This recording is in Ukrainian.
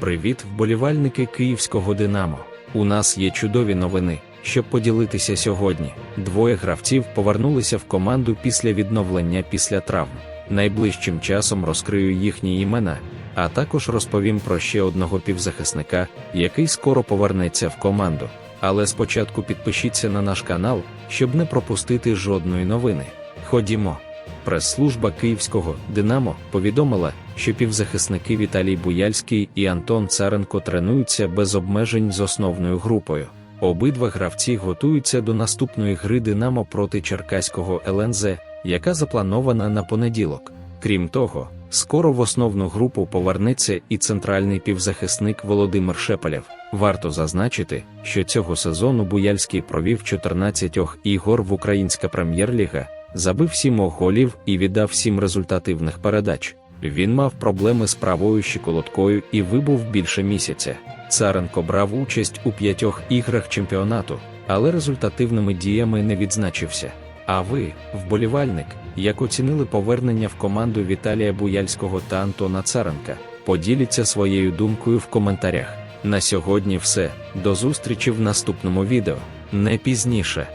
Привіт, вболівальники київського Динамо. У нас є чудові новини, щоб поділитися сьогодні. Двоє гравців повернулися в команду після відновлення після травм. Найближчим часом розкрию їхні імена, а також розповім про ще одного півзахисника, який скоро повернеться в команду. Але спочатку підпишіться на наш канал, щоб не пропустити жодної новини. Ходімо. Прес-служба київського Динамо повідомила, що півзахисники Віталій Буяльський і Антон Царенко тренуються без обмежень з основною групою. Обидва гравці готуються до наступної гри Динамо проти Черкаського ЛНЗ, яка запланована на понеділок. Крім того, скоро в основну групу повернеться і центральний півзахисник Володимир Шепелєв. Варто зазначити, що цього сезону Буяльський провів 14 ігор в Українська прем'єр-ліга, забив 7 голів і віддав 7 результативних передач. Він мав проблеми з правою щиколоткою і вибув більше місяця. Царенко брав участь у п'ятьох іграх чемпіонату, але результативними діями не відзначився. А ви, вболівальник, як оцінили повернення в команду Віталія Буяльського та Антона Царенка? Поділіться своєю думкою в коментарях. На сьогодні все. До зустрічі в наступному відео. Не пізніше.